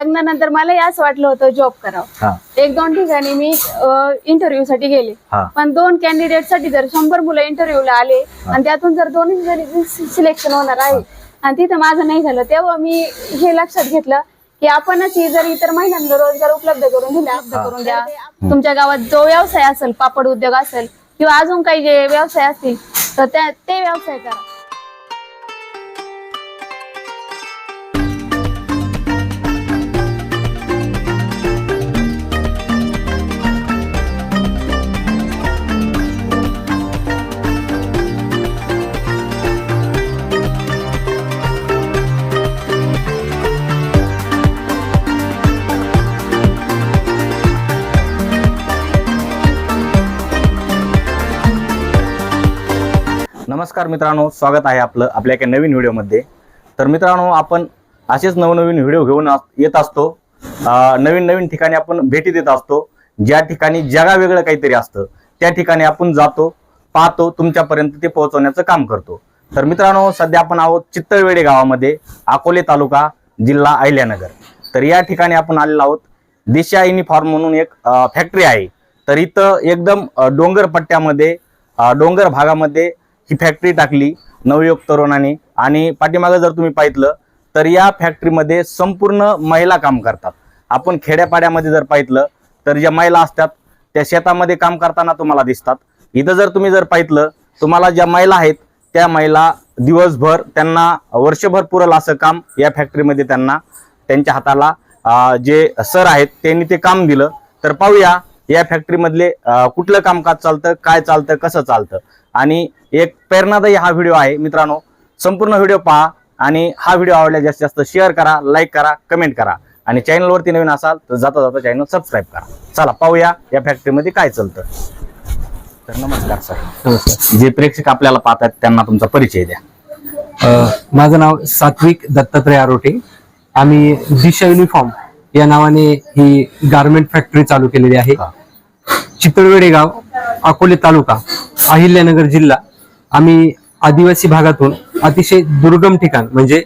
लग्नानंतर मलाही असं वाटलं होतं जॉब करावं. हा. एक दोन ठिकाणी मी इंटरव्ह्यू साठी गेले. हा. पण दोन कॅन्डिडेटसाठी जर शंभर मुलं इंटरव्ह्यूला आले आणि त्यातून जर दोन जरी सिलेक्शन होणार आहे आणि तिथं माझं नाही झालं तेव्हा मी हे लक्षात घेतलं की आपणच ही जर इतर महिलांना रोजगार उपलब्ध करून दिला उपलब्ध करून द्या. तुमच्या गावात जो व्यवसाय असेल पापड उद्योग असेल किंवा अजून काही जे व्यवसाय असतील तर त्या ते व्यवसाय करा. नमस्कार मित्रांनो स्वागत आहे आपलं आपल्या एका नवीन व्हिडिओमध्ये. तर मित्रांनो आपण असेच नवनवीन व्हिडिओ घेऊन अस- येत असतो. नवीन नवीन ठिकाणी आपण भेटी देत असतो. ज्या ठिकाणी जगावेगळं काहीतरी असतं त्या ठिकाणी आपण जातो पाहतो तुमच्यापर्यंत ते पोहोचवण्याचं काम करतो. तर मित्रांनो सध्या आपण आहोत चित्तळवेडे गावामध्ये अकोले तालुका जिल्हा अहिल्यानगर. तर या ठिकाणी आपण आलेलो आहोत. दिशा युनिफॉर्म म्हणून एक फॅक्टरी आहे. तर इथं एकदम डोंगर पट्ट्यामध्ये डोंगर भागामध्ये ही फॅक्टरी टाकली नवयुग तरुणाने. आणि पाठीमागं जर तुम्ही पाहितलं तर या फॅक्टरीमध्ये संपूर्ण महिला काम करतात. आपण खेड्यापाड्यामध्ये जर पाहितलं तर ज्या महिला असतात त्या शेतामध्ये काम करताना तुम्हाला दिसतात. इथं जर तुम्ही जर पाहितलं तुम्हाला ज्या महिला आहेत त्या महिला दिवसभर त्यांना वर्षभर पुरल असं काम या फॅक्टरीमध्ये त्यांना त्यांच्या हाताला जे सर आहेत त्यांनी ते काम दिलं. तर पाहूया या फॅक्टरीमधले कुठलं कामकाज चालतं काय चालतं कसं चालतं. आणि एक प्रेरणादायी हा व्हिडिओ आहे. मित्रांनो संपूर्ण व्हिडिओ पहा आणि हा व्हिडिओ आवडल्यास जास्तीत जास्त शेअर करा लाईक करा कमेंट करा. आणि चॅनलवरती नवीन असाल तर जाता जाता चॅनल सबस्क्राईब करा. चला पाहूया या फॅक्टरीमध्ये काय चालतं. तर नमस्कार सर जे प्रेक्षक आपल्याला पाहतात त्यांना तुमचा परिचय द्या. माझं नाव सात्विक दत्तात्रय आरोटे. आम्ही दिशा युनिफॉर्म या नावाने ही गारमेंट फॅक्टरी चालू केलेली आहे. चितळवेडे गाव. अकोले तालुका अहिल्यानगर जिल्हा आम्ही आदिवासी भागातून अतिशय दुर्गम ठिकाण म्हणजे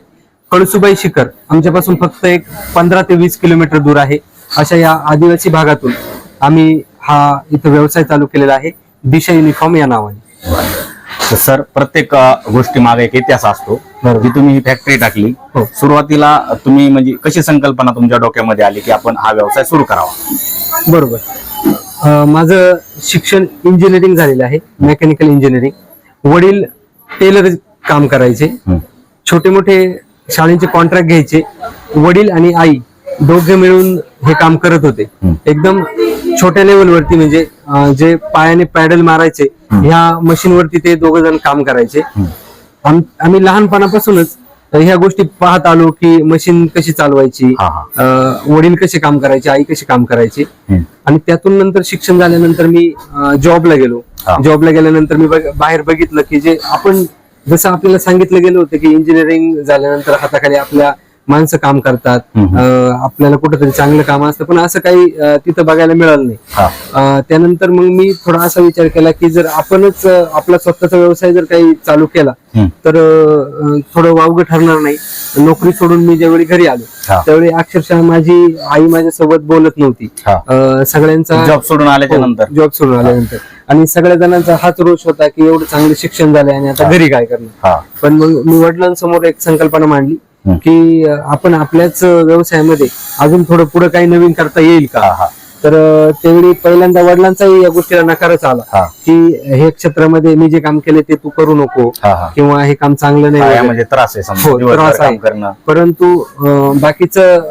कळसुबाई शिखर आमच्यापासून फक्त एक पंधरा ते वीस किलोमीटर दूर आहे. अशा या आदिवासी भागातून आम्ही हा इथं व्यवसाय चालू केलेला आहे. दिशा युनिफॉर्म या नावाने. तर सर प्रत्येक गोष्टी मागे एक इतिहास असतो. जी तुम्ही ही फॅक्टरी टाकली हो. सुरुवातीला तुम्ही म्हणजे कशी संकल्पना तुमच्या डोक्यामध्ये आली की आपण हा व्यवसाय सुरू करावा? बरोबर. माझं शिक्षण इंजिनिअरिंग झालेलं आहे मेकॅनिकल इंजिनिअरिंग वडील टेलर काम करायचे. छोटे मोठे शाळेचे कॉन्ट्रॅक्ट घ्यायचे. वडील आणि आई दोघे मिळून हे काम करत होते. एकदम छोट्या लेवलवरती म्हणजे जे पायाने पॅडल मारायचे ह्या मशीनवरती ते दोघ जण काम करायचे. आम- आम्ही लहानपणापासूनच ह्या गोष्टी पाहत आलो की मशीन कशी चालवायची हा, हा. अं, वडील कसे काम करायचे आई कशी काम करायची हम्म. आणि त्यातून नंतर शिक्षण झाल्यानंतर मी जॉबला गेलो हा. जॉबला गेल्यानंतर मी बघ- बाहेर बघितलं की जे आपण जसं आपल्याला सांगितलं गेलं होतं की इंजिनिअरिंग झाल्यानंतर हाताखाली आपल्या माणसं काम करतात. अं, आपल्याला कुठेतरी चांगलं काम असतं पण असं काही अं, तिथं बघायला मिळालं नाही हा. अं, त्यानंतर मग मी थोडा असा विचार केला की जर आपणच अं, आपला स्वतःचा व्यवसाय जर काही चालू केला हम्म. तर अं, थोडं वावगं ठरणार नाही नोकरी सोडून मी ज्यावेळी घरी आलो हा. त्यावेळी अक्षरशः माझी आई माझ्या सोबत बोलत नव्हती हा. अं, सगळ्यांचा जॉब सोडून आल्याच्यानंतर जॉब सोडून आल्यानंतर आणि सगळ्या जणांचा हाच रोष होता की एवढं चांगलं शिक्षण झालंय आणि आता घरी काय करणार हा पण मग मी वडिलांसमोर एक संकल्पना मांडली. की आपण आपल्याच व्यवसायामध्ये अजून थोडं पुढे काही नवीन करता येईल का तर त्यावेळी पहिल्यांदा वडिलांचाही या गोष्टीला नकारच आला. की हे क्षेत्रामध्ये मी जे काम केले ते तू करू नको किंवा हे काम चांगलं नाही. पायामध्ये त्रास आहे हो, आहे. परंतु बाकीचं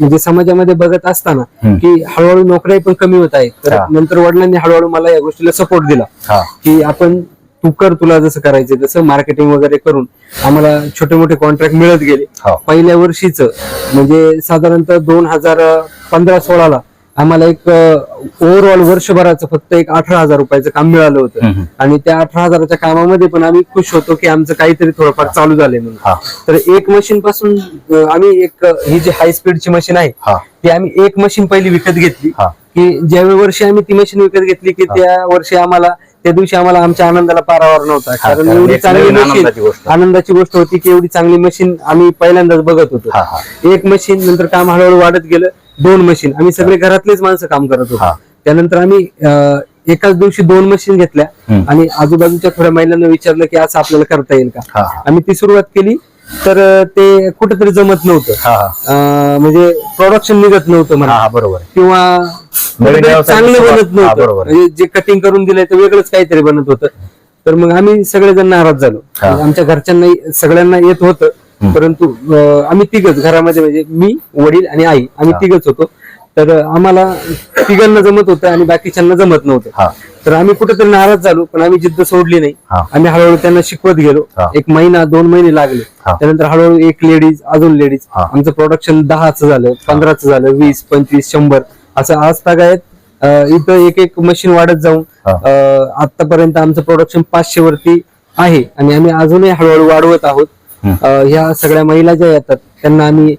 म्हणजे समाजामध्ये बघत असताना. की हळूहळू नोकऱ्या पण कमी होत आहेत तर. नंतर वडिलांनी हळूहळू मला या गोष्टीला सपोर्ट दिला की आपण तू कर तुला जसं करायचं तसं मार्केटिंग वगैरे करून आम्हाला छोटे मोठे कॉन्ट्रॅक्ट मिळत गेले. हो. पहिल्या वर्षीच म्हणजे साधारणतः दोन हजार पंधरा सोळाला आम्हाला एक ओव्हरऑल वर्षभराचं फक्त एक अठरा हजार रुपयाचं काम मिळालं होतं. आणि त्या अठरा हजाराच्या कामामध्ये पण आम्ही खुश होतो की आमचं काहीतरी थोडंफार चालू झालंय म्हणून. तर एक मशीन पासून आम्ही एक ही जी हाय स्पीडची मशीन आहे ती आम्ही एक मशीन पहिली विकत घेतली. हा. की ज्या वर्षी आम्ही ती मशीन विकत घेतली की त्या वर्षी आम्हाला त्या दिवशी आम्हाला आमच्या आनंदाला पारावर नव्हता कारण एवढी चांगली मशीन आनंदाची गोष्ट. होती की एवढी चांगली मशीन आम्ही पहिल्यांदाच बघत होतो. एक मशीन नंतर काम हळूहळू वाढत गेलं दोन मशीन आम्ही सगळे घरातलेच माणसं काम करत हा. होतो त्यानंतर आम्ही एकाच दिवशी दोन मशीन घेतल्या. आणि आजूबाजूच्या थोड्या महिलांना विचारलं की असं आपल्याला करता येईल का? आम्ही ती सुरुवात केली. तर ते कुठेतरी जमत नव्हतं. म्हणजे प्रोडक्शन निघत नव्हतं म्हणा. हा बरोबर. किंवा व्यवसाय चांगलं बनत नव्हतं. म्हणजे जे कटिंग करून दिलंय ते वेगळंच काहीतरी बनत होतं. तर मग आम्ही सगळेजण नाराज झालो. म्हणजे आमच्या घरच्यांना सगळ्यांना येत होतं. परंतु आम्ही तिघच घरामध्ये म्हणजे मी वडील आणि आई आम्ही. तिघच होतो. तर आम्हाला तिघांना जमत होतं आणि बाकीच्यांना जमत नव्हतं. हा. तर आम्ही कुठेतरी नाराज झालो पण आम्ही जिद्द सोडली नाही. आम्ही हळूहळू त्यांना शिकवत गेलो. एक महिना दोन महिने लागले. त्यानंतर हळूहळू एक लेडीज अजून लेडीज. आमचं प्रोडक्शन दहाच झालं पंधराचं झालं वीस पंचवीस शंभर. असं आज तागायत इथं एक एक मशीन वाढत जाऊन आतापर्यंत आमचं प्रोडक्शन पाचशे वरती आहे. आणि आम्ही अजूनही हळूहळू वाढवत आहोत. ह्या सगळ्या महिला ज्या येतात त्यांना आम्ही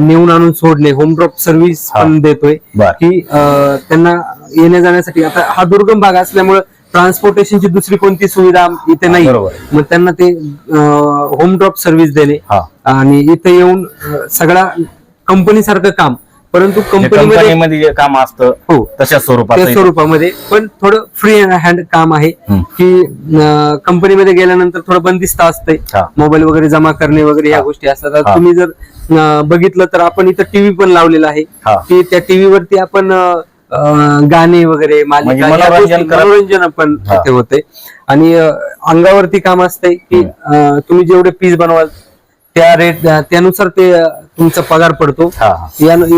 नेऊन आणून सोडणे होम ड्रॉप सर्व्हिस. पण देतोय. की त्यांना येण्या जाण्यासाठी. आता हा दुर्गम भाग असल्यामुळे ट्रान्सपोर्टेशनची दुसरी कोणती सुविधा इथे नाही. मग त्यांना ते होम ड्रॉप सर्व्हिस देणे. आणि इथे येऊन सगळा कंपनी सारखं काम. परंतु कंपनीमध्ये कंपनीमध्ये जे काम असतं हो तशा स्वरूपात त्या स्वरूपामध्ये पण थोडं फ्री हँड काम आहे हम्म. की कंपनीमध्ये गेल्यानंतर थोडं बंदिस्त असतंय हा. मोबाईल वगैरे जमा करणे वगैरे हा. गोष्टी असतात आता हा. तुम्ही जर अं, बघितलं तर आपण इथं टीव्ही पण लावलेला आहे हा. की त्या टीव्ही वरती आपण अं, अं, गाणे वगैरे मालिका म्हणजे मनोरंजन गोष्टी- करत- मनोरंजन पण हा. तिथे होते आणि अं, अंगावरती काम असतंय की अं, तुम्ही जेवढे पीस बनवाल त्या रेट त्यानुसार ते अं, तुमचा पगार पडतो हा हा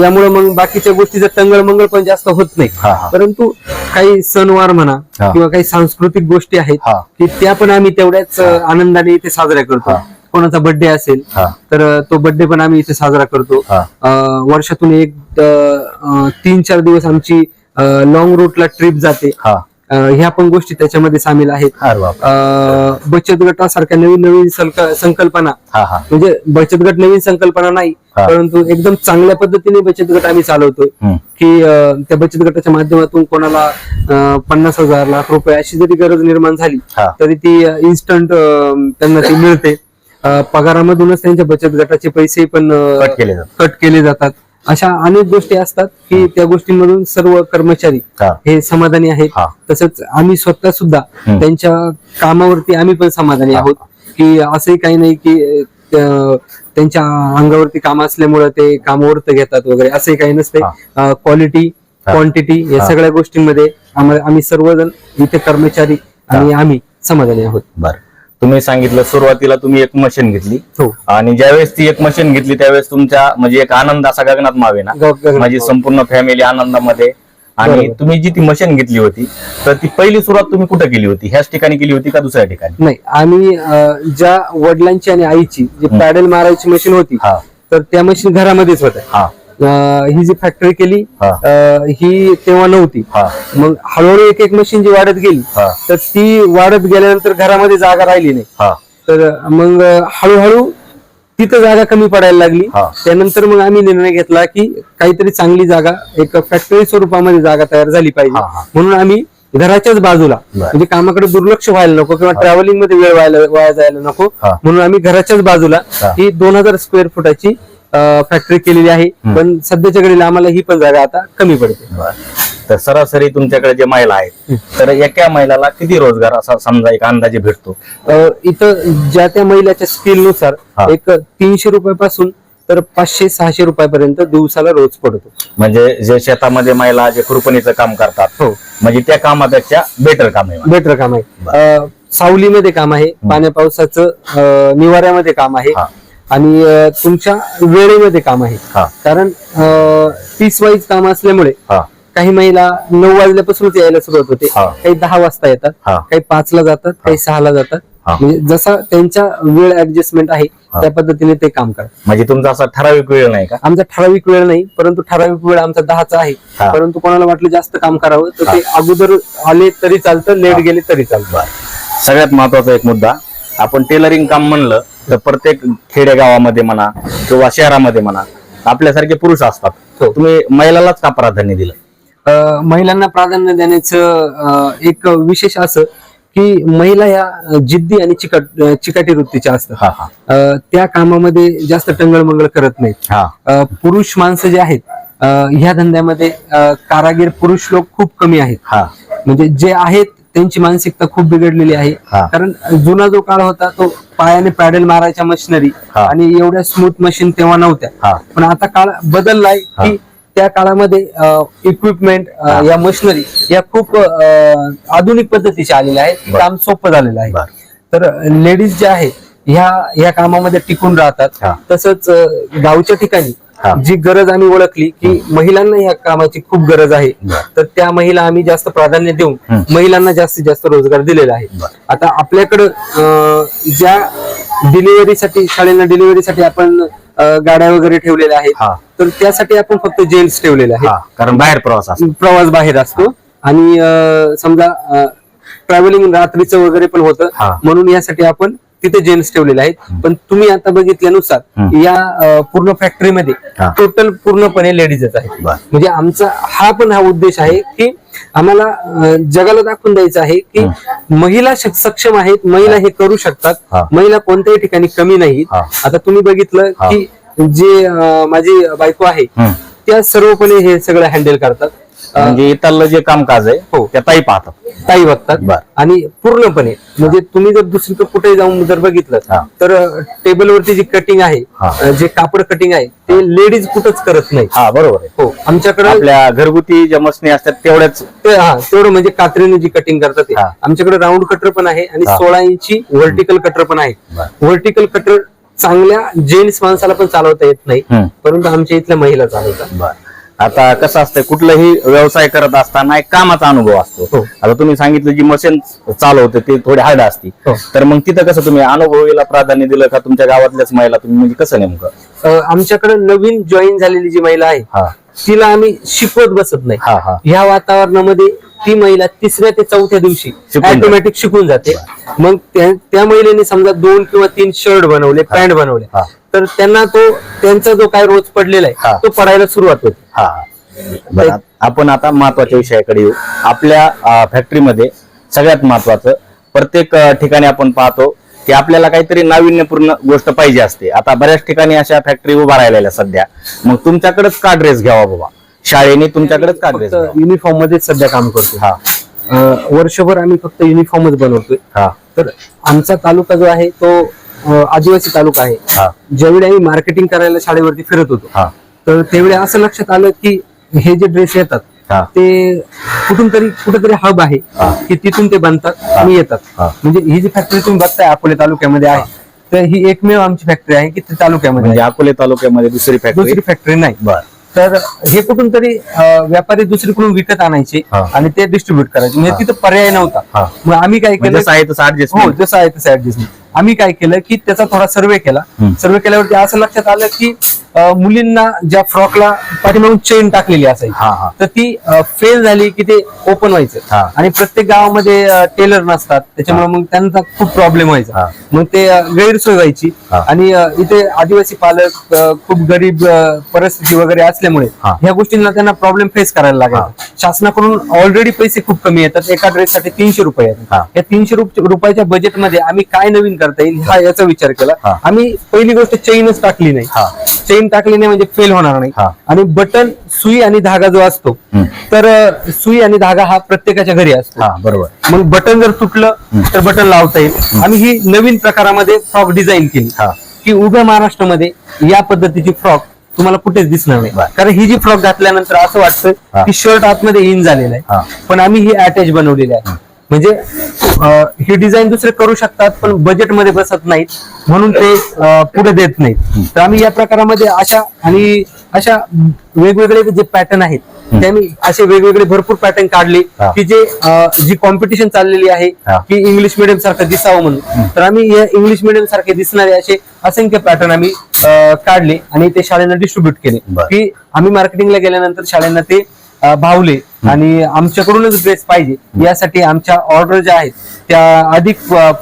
यामुळे मग बाकीच्या गोष्टीचं टंगळ मंगळ पण जास्त होत नाही हा. परंतु काही सणवार म्हणा हा. किंवा काही सांस्कृतिक गोष्टी आहेत हा. की त्या पण आम्ही तेवढ्याच अं, आनंदाने इथे साजऱ्या करतो हा. कोणाचा बर्थडे असेल हा. तर अं, तो बर्थडे पण आम्ही इथे साजरा करतो हा. अं, वर्षातून एक अं, तीन चार दिवस आमची लॉंग रूटला ट्रिप जाते हा ह्या पण गोष्टी त्याच्यामध्ये सामील आहेत. अं, बचत गटासारख्या नवीन नवीन संक- संकल्पना. हा हा. म्हणजे बचत गट नवीन संकल्पना नाही हा. परंतु एकदम चांगल्या पद्धतीने बचत गट आम्ही चालवतोय. हम्म. की अं, त्या बचत गटाच्या माध्यमातून कोणाला अं, पन्नास हजार लाख रुपये अशी जरी गरज निर्माण झाली हा. तरी ती इन्स्टंट त्यांना ती मिळते. अं, पगारामधूनच त्यांच्या बचत गटाचे पैसे पण अं, कट केले जातात. कट केले जातात. अशा अनेक गोष्टी असतात की त्या गोष्टींमधून सर्व कर्मचारी हा. समाधानी आहेत. तसंच आम्ही स्वतः सुद्धा. त्यांच्या कामावरती आम्ही पण समाधानी आहोत की असंही काही नाही की त्यांच्या अंगावरती काम असल्यामुळे ते काम वर्त घेतात वगैरे असंही काही नसते क्वालिटी. क्वांटिटी या. सगळ्या गोष्टींमध्ये आम्ही सर्वजण इथे कर्मचारी आणि आम्ही समाधानी आहोत बर तुम्ही सांगितलं सुरुवातीला तुम्ही एक मशीन घेतली. हो. आणि ज्यावेळेस ती एक मशीन घेतली त्यावेळेस तुमच्या म्हणजे एक आनंद असा गगनात मावे ना ग- गगनात माझी संपूर्ण फॅमिली आनंदामध्ये. आणि बरोबर. तुम्ही जी ती मशीन घेतली होती तर ती पहिली सुरुवात तुम्ही कुठे केली होती? ह्याच ठिकाणी केली होती का दुसऱ्या ठिकाणी? नाही आम्ही अं, ज्या वडिलांची आणि आईची जी पॅडल मारायची मशीन होती हा. तर त्या मशीन घरामध्येच होत्या. हा. ही जी फॅक्टरी केली हा. ही तेव्हा नव्हती मग हळूहळू एक एक मशीन जी वाढत गेली हा तर ती वाढत गेल्यानंतर घरामध्ये जागा राहिली नाही हा तर मग हळूहळू तिथं जागा कमी पडायला लागली. त्यानंतर मग आम्ही निर्णय घेतला की काहीतरी चांगली जागा एक फॅक्टरी स्वरूपामध्ये जागा तयार झाली पाहिजे. म्हणून आम्ही घराच्याच बाजूला. म्हणजे कामाकडे दुर्लक्ष व्हायला नको किंवा ट्रॅव्हलिंगमध्ये वेळ व्हायला वाया जायला नको. म्हणून आम्ही घराच्याच बाजूला. ही दोन हजार स्क्वेअर फुटाची फॅक्टरी केलेली आहे. पण सध्याच्या घडीला आम्हाला ही पण जागा आता कमी पडते. तर सरासरी तुमच्याकडे जे महिला आहेत तर एका महिलाला किती रोजगार असा समजा एक अंदाजे भेटतो? इथं ज्या त्या महिलाच्या स्किलनुसार हा. एक तीनशे रुपयापासून तर पाचशे सहाशे रुपयापर्यंत दिवसाला रोज पडतो. म्हणजे जे शेतामध्ये महिला जे खुरपणीचं काम करतात हो. म्हणजे त्या कामापेक्षा बेटर काम आहे बेटर काम आहे. सावलीमध्ये काम आहे. पाण्या पावसाचं निवाऱ्यामध्ये काम आहे. आणि तुमच्या वेळेमध्ये काम आहे. कारण पीस वाईज काम असल्यामुळे काही महिला नऊ वाजल्यापासूनच यायला सुरुवात होते. काही दहा वाजता येतात. काही पाचला जातात काही सहाला जातात. हा. म्हणजे जसा त्यांच्या वेळ ऍडजस्टमेंट आहे त्या पद्धतीने ते काम करतात. म्हणजे तुमचा असा ठराविक वेळ नाही का? आमचा ठराविक वेळ नाही परंतु ठराविक वेळ आमचा दहाचा आहे. परंतु कोणाला वाटलं जास्त काम करावं तर ते अगोदर आले तरी चालतं लेट गेले तरी चालतं. सगळ्यात महत्त्वाचा एक मुद्दा आपण टेलरिंग काम म्हणलं तर प्रत्येक खेडेगावामध्ये म्हणा किंवा शहरामध्ये म्हणा आपल्यासारखे पुरुष असतात. हो. तुम्ही महिलालाच का प्राधान्य दिलं? अ, महिलांना प्राधान्य देण्याचं अ, एक विशेष असं की महिला ह्या जिद्दी आणि चिकट अ, चिकाटी वृत्तीच्या असतात. हा हा. अ, त्या कामामध्ये जास्त टंगळमंगळ करत नाहीत. हा. अ, पुरुष माणसं जे आहेत अ, ह्या धंद्यामध्ये अ, कारागीर पुरुष लोक खूप कमी आहेत. हा. म्हणजे जे आहेत त्यांची मानसिकता खूप बिघडलेली आहे हा. कारण जुना जो काळ होता तो पायाने पॅडल मारायच्या मशिनरी हा. आणि एवढ्या स्मूथ मशीन तेव्हा नव्हत्या. पण आता काळ बदललाय हा. की त्या काळामध्ये इक्विपमेंट हा. या मशिनरी या खूप अ, आधुनिक पद्धतीच्या आलेल्या आहेत बर. काम सोपं झालेलं आहे बर. तर लेडीज ज्या आहेत ह्या ह्या कामामध्ये टिकून राहतात हा. तसंच अ, गावच्या ठिकाणी. जी गरज आम्ही ओळखली की महिलांना ह्या कामाची खूप गरज आहे. तर त्या महिला आम्ही जास्त प्राधान्य देऊन. महिलांना जास्तीत जास्त रोजगार दिलेला आहे. आता आपल्याकडं ज्या डिलिव्हरीसाठी शाळेंना डिलिव्हरीसाठी आपण गाड्या वगैरे ठेवलेल्या आहेत. तर त्यासाठी आपण फक्त जेंट्स ठेवलेले आहेत कारण बाहेर प्रवास प्रवास बाहेर असतो आणि समजा ट्रॅव्हलिंग रात्रीचं वगैरे पण होतं हा. म्हणून यासाठी आपण तिथे जेंट्स ठेवलेले आहेत पण तुम्ही आता बघितल्यानुसार. या पूर्ण फॅक्टरीमध्ये. टोटल पूर्णपणे लेडीजच आहेत. म्हणजे आमचा हा पण हा उद्देश आहे की आम्हाला जगाला दाखवून द्यायचं आहे की महिला सक्षम आहेत महिला हे करू शकतात. महिला कोणत्याही ठिकाणी कमी नाहीत. आता तुम्ही बघितलं. की जे माझी बायको आहे. त्या सर्वपणे हे सगळं हँडल करतात म्हणजे इथलं जे कामकाज आहे हो. त्या ताई पाहतात ताई बघतात बर. आणि पूर्णपणे म्हणजे तुम्ही जर दुसरीकडे कुठे जाऊन जर बघितलं. तर टेबलवरती जी कटिंग आहे हा. अं, जे कापड कटिंग आहे ते लेडीज कुठंच करत नाही हा बरोबर आहे हो आमच्याकडे आपल्या घरगुती ज्या मशनी असतात तेवढ्याच ते हा तेवढं म्हणजे कात्रीने जी कटिंग करतात ते हा. आमच्याकडे राऊंड कटर पण आहे आणि हा. सोळा इंची व्हर्टिकल कटर पण आहे बर. व्हर्टिकल कटर चांगल्या जेंट्स माणसाला पण चालवता येत नाही हम्म. परंतु आमच्या इथल्या महिला चालवतात बर आता कसं असतं कुठलाही व्यवसाय करत असताना एक कामाचा अनुभव असतो. हो. आता तुम्ही सांगितलं जी मशीन चालवते ते थोडी हार्ड असती. हो. तर मग तिथं कसं तुम्ही अनुभवीला प्राधान्य दिलं का? तुमच्या गावातल्याच महिला तुम्ही म्हणजे कसं नेमकं? आमच्याकडे नवीन जॉईन झालेली जी महिला आहे तिला आम्ही शिकवत बसत नाही. ह्या वातावरणामध्ये ती महिला तिसऱ्या ते चौथ्या दिवशी. ऑटोमॅटिक शिकून जाते. मग त्या महिलेने समजा दोन किंवा तीन शर्ट बनवले पॅन्ट बनवले. तर त्यांना तो त्यांचा जो काय रोज पडलेला. आहे तो पडायला सुरुवात होते. हा. बरं आपण आता महत्त्वाच्या विषयाकडे येऊ. आपल्या फॅक्टरीमध्ये सगळ्यात महत्वाचं प्रत्येक ठिकाणी आपण पाहतो की आपल्याला काहीतरी नाविन्यपूर्ण गोष्ट पाहिजे असते. आता बऱ्याच ठिकाणी अशा फॅक्टरी उभा राहिलेल्या सध्या. मग तुमच्याकडेच का ड्रेस घ्यावा बाबा? शाळेने तुमच्याकडेच का ड्रेस युनिफॉर्म मध्येच सध्या काम करतो हा. वर्षभर आम्ही फक्त युनिफॉर्मच बनवतोय. हा. तर आमचा तालुका जो आहे तो आदिवासी तालुका आहे. हा. ज्यावेळी आम्ही मार्केटिंग करायला शाळेवरती फिरत होतो हा. तर त्यावेळी असं लक्षात आलं की हे जे ड्रेस येतात हा. ते कुठून तरी कुठेतरी हब आहे हा. की तिथून ते बनतात आणि येतात. हा. म्हणजे ही जी फॅक्टरी तुम्ही बघताय अकोले तालुक्यामध्ये आहे तर ही एकमेव आमची फॅक्टरी आहे की ती तालुक्यामध्ये म्हणजे. अकोले तालुक्यामध्ये दुसरी फॅक्टरी दुसरी फॅक्टरी नाही. बर. तर हे कुठून तरी व्यापारी दुसरीकडून विकत आणायचे हा. आणि ते डिस्ट्रीब्युट करायचे. म्हणजे तिथं पर्याय हा. नव्हता मग आम्ही काय म्हणजे केलं? जसं आहे तसं हो ऍडजस्ट जसं आहे तसं ऍडजस्टमेंट आम्ही काय केलं की त्याचा थोडा सर्वे केला. सर्वे केल्यावरती असं लक्षात आलं की मुलींना ज्या फ्रॉकला पाठीमागून चेन टाकलेली असायची तर ती फेल झाली की ते ओपन व्हायचं. आणि प्रत्येक गावामध्ये टेलर नसतात त्याच्यामुळे मग त्यांचा खूप प्रॉब्लेम. व्हायचा मग ते गैरसोय व्हायची. आणि इथे आदिवासी पालक खूप गरीब परिस्थिती वगैरे असल्यामुळे. ह्या गोष्टींना त्यांना प्रॉब्लेम फेस करायला लागायचा शासनाकडून ऑलरेडी पैसे खूप कमी येतात एका ड्रेससाठी तीनशे रुपये. येतात या तीनशे रुप- रुपयाच्या बजेटमध्ये आम्ही काय नवीन करता येईल हा याचा विचार केला. आम्ही पहिली गोष्ट चेनच टाकली नाही हा. चेन टाकली नाही म्हणजे फेल होणार नाही हा. आणि बटन सुई आणि धागा जो असतो. तर सुई आणि धागा हा प्रत्येकाच्या घरी असतो हा बरोबर मग बटन जर तुटलं तर बटन लावता येईल आम्ही ही नवीन प्रकारामध्ये फ्रॉक डिझाईन केली. की उभ्या महाराष्ट्रामध्ये या पद्धतीची फ्रॉक तुम्हाला कुठेच दिसणार नाही. कारण ही जी फ्रॉक घातल्यानंतर असं. वाटतं की शर्ट आतमध्ये इन झालेलं. आहे पण आम्ही ही अटॅच बनवलेली आहे म्हणजे ही डिझाईन दुसरे करू शकतात पण बजेटमध्ये बसत नाहीत. म्हणून ते पुढे देत नाहीत. तर आम्ही या प्रकारामध्ये अशा आणि अशा वेगवेगळे जे पॅटर्न आहेत ते आम्ही असे वेगवेगळे भरपूर पॅटर्न काढले. की जे जी कॉम्पिटिशन चाललेली आहे. की इंग्लिश मिडियम सारखं दिसावं म्हणून. तर आम्ही या इंग्लिश मिडियम सारखे दिसणारे असे असंख्य पॅटर्न आम्ही काढले आणि ते शाळेला डिस्ट्रीब्युट केले. की आम्ही मार्केटिंगला गेल्यानंतर शाळेंना ते भावले आणि आमच्याकडूनच ड्रेस पाहिजे. यासाठी आमच्या ऑर्डर ज्या आहेत त्या अधिक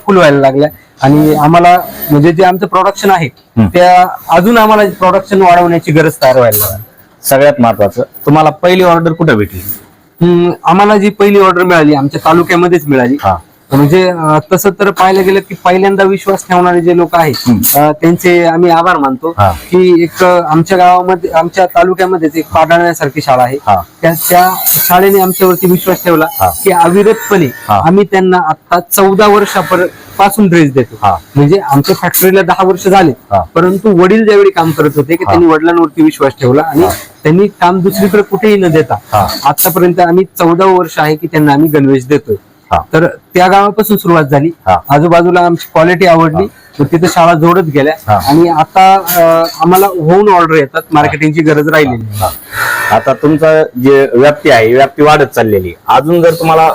फुल व्हायला लागल्या. आणि आम्हाला म्हणजे जे आमचं प्रोडक्शन आहे. त्या अजून आम्हाला प्रोडक्शन वाढवण्याची गरज तयार व्हायला लागली. सगळ्यात महत्वाचं तुम्हाला पहिली ऑर्डर कुठे भेटली? आम्हाला जी पहिली ऑर्डर मिळाली आमच्या तालुक्यामध्येच मिळाली. हा. म्हणजे तसं तर पाहायला गेलं की पहिल्यांदा विश्वास ठेवणारे जे लोक आहेत त्यांचे आम्ही आभार मानतो. की एक आमच्या गावामध्ये आमच्या तालुक्यामध्येच एक पाडण्यासारखी शाळा आहे. त्या त्या शाळेने आमच्यावरती विश्वास ठेवला. की अविरतपणे. आम्ही त्यांना आता चौदा वर्षापर्यंत पासून ड्रेस देतो हा. म्हणजे आमच्या फॅक्टरीला दहा वर्ष झाले. परंतु वडील ज्यावेळी काम करत होते की. त्यांनी वडिलांवरती विश्वास ठेवला आणि त्यांनी काम दुसरीकडे कुठेही न देता. आतापर्यंत आम्ही चौदा वर्ष आहे की त्यांना आम्ही गणवेश देतोय. तर त्या गावापासून सुरुवात झाली. हा. आजूबाजूला आमची क्वालिटी आवडली. तर तिथे शाळा जोडत गेल्या. आणि आता आम्हाला होऊन ऑर्डर येतात. मार्केटिंगची गरज राहिलेली. आता तुमचं जे व्याप्ती आहे व्याप्ती वाढत चाललेली. अजून जर तुम्हाला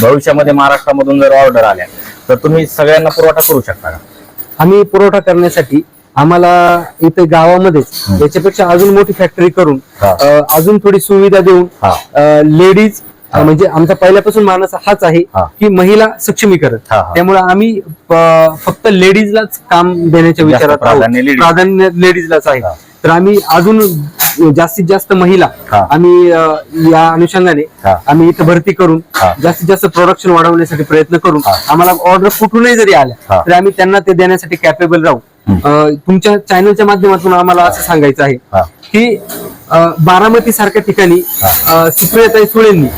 भविष्यामध्ये महाराष्ट्रामधून जर ऑर्डर आल्या तर तुम्ही सगळ्यांना पुरवठा करू शकता का? आम्ही पुरवठा करण्यासाठी आम्हाला इथे गावामध्येच याच्यापेक्षा अजून मोठी फॅक्टरी करून अजून थोडी सुविधा देऊन. लेडीज म्हणजे आमचा पहिल्यापासून मानस हाच आहे. की महिला सक्षमीकरण. त्यामुळे आम्ही फक्त लेडीजलाच काम देण्याच्या विचारात. प्राधान्य लेडीजलाच आहे. तर आम्ही अजून जास्तीत जास्त महिला. आम्ही या अनुषंगाने. आम्ही इथं भरती करून. जास्तीत जास्त प्रोडक्शन वाढवण्यासाठी प्रयत्न करून. आम्हाला ऑर्डर कुठूनही जरी. आल्या तरी आम्ही त्यांना ते देण्यासाठी कॅपेबल राहू तुमच्या चॅनलच्या माध्यमातून आम्हाला असं सांगायचं आहे. की बारामती सारख्या ठिकाणी सुप्रियाताई सुळेंनी.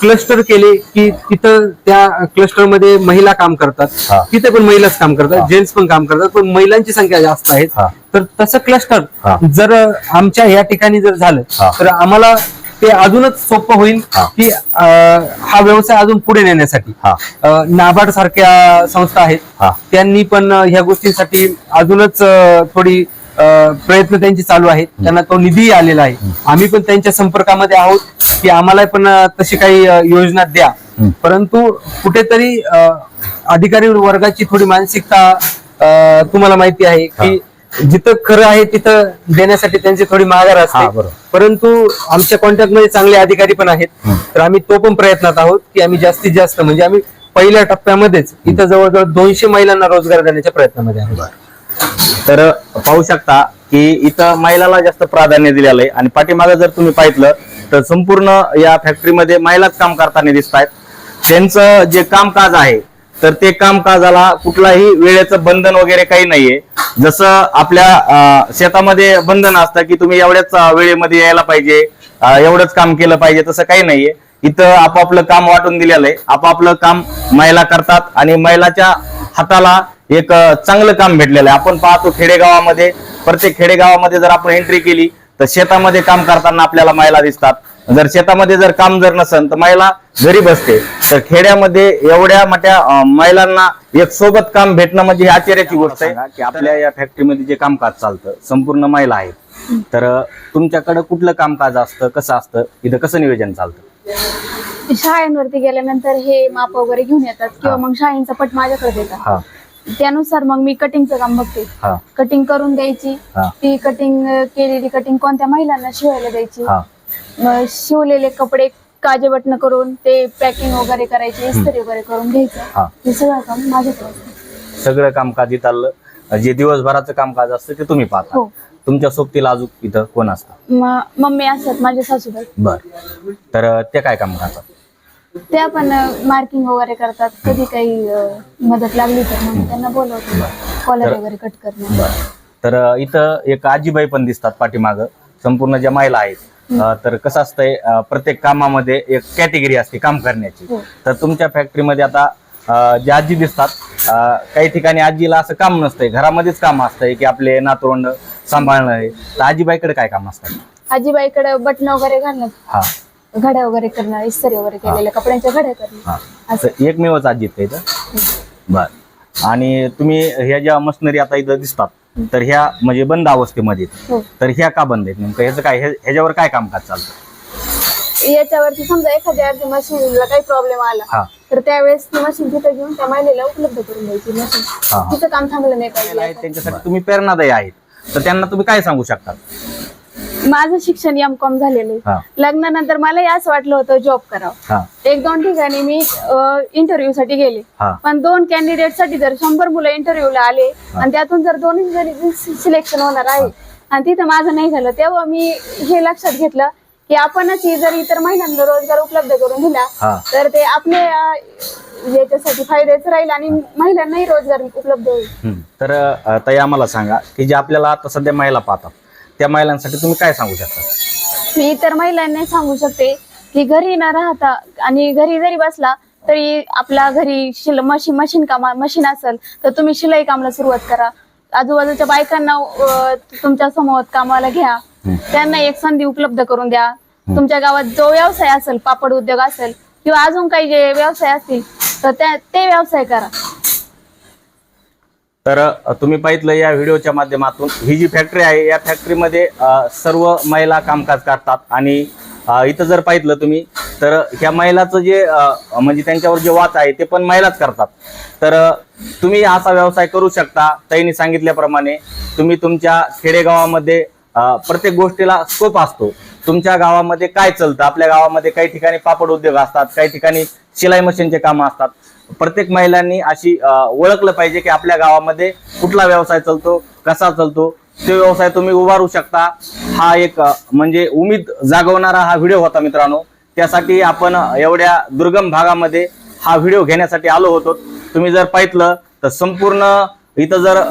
क्लस्टर केले की तिथं त्या क्लस्टरमध्ये महिला काम करतात. तिथे पण महिलाच काम करतात जेंट्स पण काम करतात पण महिलांची संख्या जास्त आहे. तर तसं क्लस्टर. जर आमच्या या ठिकाणी जर झालं. तर आम्हाला ते अजूनच सोपं होईल. की हा व्यवसाय अजून पुढे नेण्यासाठी हा. नाबार्ड सारख्या संस्था आहेत हा. त्यांनी पण ह्या गोष्टींसाठी अजूनच थोडी प्रयत्न त्यांचे चालू आहेत त्यांना तो निधी आलेला आहे आम्ही पण त्यांच्या संपर्कामध्ये आहोत की आम्हाला पण तशी काही योजना द्या. परंतु कुठेतरी अधिकारी वर्गाची थोडी मानसिकता तुम्हाला माहिती आहे की जिथं खरं आहे तिथं देण्यासाठी त्यांची थोडी माघार असते. परंतु आमच्या कॉन्टॅक्टमध्ये चांगले अधिकारी पण आहेत. तर आम्ही तो पण प्रयत्नात आहोत की आम्ही जास्तीत जास्त म्हणजे आम्ही पहिल्या टप्प्यामध्येच इथं जवळजवळ दोनशे महिलांना रोजगार देण्याच्या प्रयत्नामध्ये आहोत. तर पाहू शकता की इथं महिलाला जास्त प्राधान्य दिलेलं आहे. आणि पाठीमागे जर तुम्ही पाहिलं तर संपूर्ण या फॅक्टरीमध्ये महिलाच काम करताना दिसत आहेत त्यांचं जे कामकाज आहे तर ते कामकाजाला कुठलाही वेळेचं बंधन वगैरे काही नाहीये. जसं आपल्या शेतामध्ये बंधन असतं की तुम्ही एवढ्याच वेळेमध्ये यायला पाहिजे एवढंच काम केलं पाहिजे तसं काही नाहीये. इथं आपापलं काम वाटून दिलेलं आहे. आपापलं काम महिला करतात आणि महिलाच्या हाताला एक चांगलं काम भेटलेलं आहे. आपण पाहतो खेडेगावामध्ये प्रत्येक खेडेगावामध्ये जर आपण एंट्री केली तर शेतामध्ये काम करताना आपल्याला महिला दिसतात. जर शेतामध्ये जर काम जर नसेल तर महिला घरी बसते. तर खेड्यामध्ये एवढ्या मोठ्या महिलांना एक सोबत काम भेटणं म्हणजे ही आश्चर्याची गोष्ट आहे. की आपल्या या फॅक्टरीमध्ये जे कामकाज चालतं संपूर्ण महिला आहेत. तर तुमच्याकडे कुठलं कामकाज असतं कसं असतं? इथं कसं नियोजन चालतं? शाळेंवरती गेल्यानंतर हे माप वगैरे घेऊन येतात किंवा मग शाळेंचा पट माझ्याकडे देतात. त्यानुसार मग मी कटिंगचं काम बघते. हा. कटिंग करून द्यायची. ती कटिंग केलेली कटिंग कोणत्या महिलांना शिवायला द्यायची? मग शिवलेले कपडे काजे बटन करून ते पॅकिंग वगैरे करायचे इस्त्री वगैरे करून हा. घ्यायचं. हे. सगळं काम माझ्याकडे असतं. सगळं कामकाज इथं आलं. जे दिवसभराचं कामकाज असतं ते तुम्ही पाहता. हो. तुमच्या सोबतीला अजून इथं कोण असतं? म- मम्मी असतात माझे सासूबाई. बर. तर अं, ते काय काम करतात? त्या पण मार्किंग वगैरे करतात. कधी काही अं, मदत लागली तर मग त्यांना बोलवतो कॉलर तर- वगैरे कट करणं बर. तर अं, इथं एक आजीबाई पण दिसतात पाठीमाग. संपूर्ण ज्या महिला आहेत तर कसं असतंय प्रत्येक कामामध्ये एक कॅटेगरी असते काम करण्याची. हो. तर तुमच्या फॅक्टरीमध्ये आता जे आजी दिसतात काही ठिकाणी आजीला असं काम नसतंय घरामध्येच काम असतंय की आपले नातवंड सांभाळणं आहे तर आजीबाईकडे काय काम असतात? आजीबाईकडे बटन वगैरे घालणं हा. घड्या वगैरे करणं इस्त्री वगैरे केलेल्या कपड्यांच्या घड्या करणं. हा. असं. एकमेवच आजी इथं बर. आणि तुम्ही ह्या ज्या मशिनरी आता इथं दिसतात तर ह्या म्हणजे बंद अवस्थेमध्ये आहेत. हो. तर ह्या का बंद आहेत नेमकं? ह्याचं काय ह्या- ह्याच्यावर काय कामकाज चालतं? याच्यावरती समजा एखाद्या अर्धी मशीनला काही प्रॉब्लेम आला तर त्यावेळेस ती मशीन तिथं घेऊन त्या महिलेला उपलब्ध करून द्यायची मशीन हा. तिचं काम थांबलं नाही आहेत पाहिजे त्यांच्यासाठी तुम्ही प्रेरणादायी आहेत. तर त्यांना तुम्ही काय सांगू शकता? माझं शिक्षण एम कॉम झालेलं हा. आहे लग्नानंतर मलाही असं वाटलं होतं जॉब करावं. हा. एक दोन ठिकाणी मी इंटरव्ह्यू साठी गेले. हा. पण दोन कॅन्डिडेटसाठी जर शंभर मुलं इंटरव्ह्यूला आले आणि त्यातून जर दोन जरी सिलेक्शन होणार आहे आणि तिथं माझं नाही झालं तेव्हा मी हे लक्षात घेतलं की आपणच ही जर इतर महिलांना रोजगार उपलब्ध करून दिला तर ते आपले अं, याच्यासाठी फायद्याचं राहील आणि महिलांनाही रोजगार उपलब्ध होईल. हम्म. तर अ, ताई आम्हाला सांगा की जे आपल्याला आता सध्या महिला पाहतात त्या महिलांसाठी तुम्ही काय सांगू शकता? मी इतर महिलांना सांगू शकते की घरी न राहता आणि घरी जरी बसला तरी आपल्या घरी शिल मशीन मशीन कामा मशीन असेल तर तुम्ही शिलाई कामाला सुरुवात करा. आजूबाजूच्या बायकांना अं, तुमच्यासमोर कामाला घ्या. त्यांना एक संधी उपलब्ध करून द्या. तुमच्या गावात जो व्यवसाय असेल पापड उद्योग असेल किंवा अजून काही जे व्यवसाय असतील तर त्या- ते व्यवसाय करा. तर तुम्ही पाहितलं या व्हिडिओच्या माध्यमातून ही जी फॅक्टरी आहे या फॅक्टरीमध्ये सर्व महिला कामकाज करतात आणि इथं जर पाहितलं तुम्ही तर ह्या महिलाचं जे म्हणजे त्यांच्यावर जे वाच आहे ते पण महिलाच करतात. तर तुम्ही असा व्यवसाय करू शकता. ताईने सांगितल्याप्रमाणे तुम्ही तुमच्या खेडेगावामध्ये प्रत्येक गोष्टीला स्कोप असतो. तुमच्या गावामध्ये काय चालतं? आपल्या गावामध्ये काही ठिकाणी पापड उद्योग असतात काही ठिकाणी शिलाई मशीनचे कामं असतात. प्रत्येक महिलांनी अशी ओळखलं पाहिजे की आपल्या गावामध्ये कुठला व्यवसाय चालतो कसा चालतो तो व्यवसाय तुम्ही उभारू शकता. हा एक म्हणजे उमेद जागवणारा हा व्हिडिओ होता मित्रांनो. त्यासाठी आपण एवढ्या दुर्गम भागामध्ये हा व्हिडिओ घेण्यासाठी आलो होतो. तुम्ही जर पाहितलं तर संपूर्ण इथं जर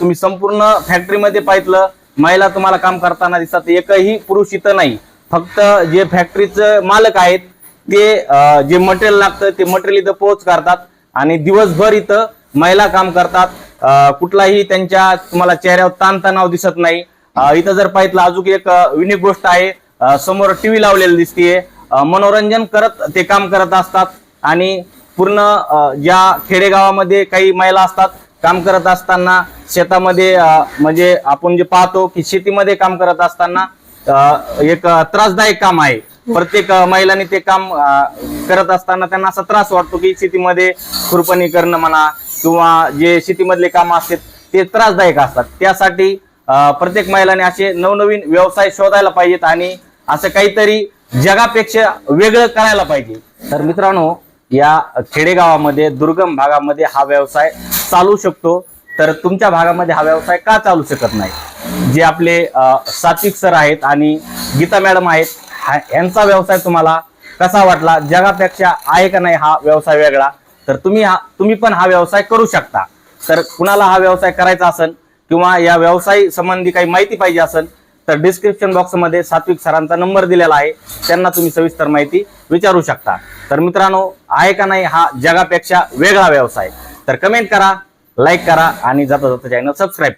तुम्ही संपूर्ण फॅक्टरीमध्ये पाहितलं महिला तुम्हाला काम करताना दिसतात. एकही पुरुष इथं नाही. फक्त जे फॅक्टरीचं मालक आहेत ते जे मटेरियल लागतं ते मटेरियल इथं पोच करतात आणि दिवसभर इथं महिला काम करतात. कुठलाही त्यांच्या तुम्हाला चेहऱ्यावर ताणतणाव दिसत नाही. इथं जर पाहितलं अजून एक युनिक गोष्ट आहे. समोर टीव्ही लावलेली दिसतीये. मनोरंजन करत ते काम करत असतात आणि पूर्ण ज्या खेडेगावामध्ये काही महिला असतात काम करत असताना शेतामध्ये म्हणजे आपण जे पाहतो की शेतीमध्ये काम करत असताना एक त्रासदायक काम आहे. प्रत्येक महिलांनी ते काम अ, करत असताना त्यांना असा त्रास वाटतो की शेतीमध्ये खुरपणी करणं म्हणा किंवा जे शेतीमधले काम असतात ते त्रासदायक असतात. त्यासाठी अ, प्रत्येक महिलाने असे नवनवीन व्यवसाय शोधायला पाहिजेत आणि असं काहीतरी जगापेक्षा वेगळं करायला पाहिजे. तर मित्रांनो या खेडेगावामध्ये दुर्गम भागामध्ये हा व्यवसाय चालू शकतो. तर तुमच्या भागामध्ये हा व्यवसाय का चालू शकत नाही? जे आपले अ, सात्विक सर आहेत आणि गीता मॅडम आहेत हा- यांचा व्यवसाय तुम्हाला कसा वाटला? जगापेक्षा आहे का नाही हा व्यवसाय वेगळा? तर तुम्ही हा तुम्ही पण हा व्यवसाय करू शकता. तर कुणाला हा व्यवसाय करायचा असेल किंवा या व्यवसाय संबंधी काही माहिती पाहिजे असेल तर डिस्क्रिप्शन बॉक्समध्ये सात्विक सरांचा नंबर दिलेला आहे. त्यांना तुम्ही सविस्तर माहिती विचारू शकता. तर मित्रांनो आहे का नाही हा जगापेक्षा वेगळा व्यवसाय? तर कमेंट करा लाईक करा आणि जाता जाता चॅनल सबस्क्राईब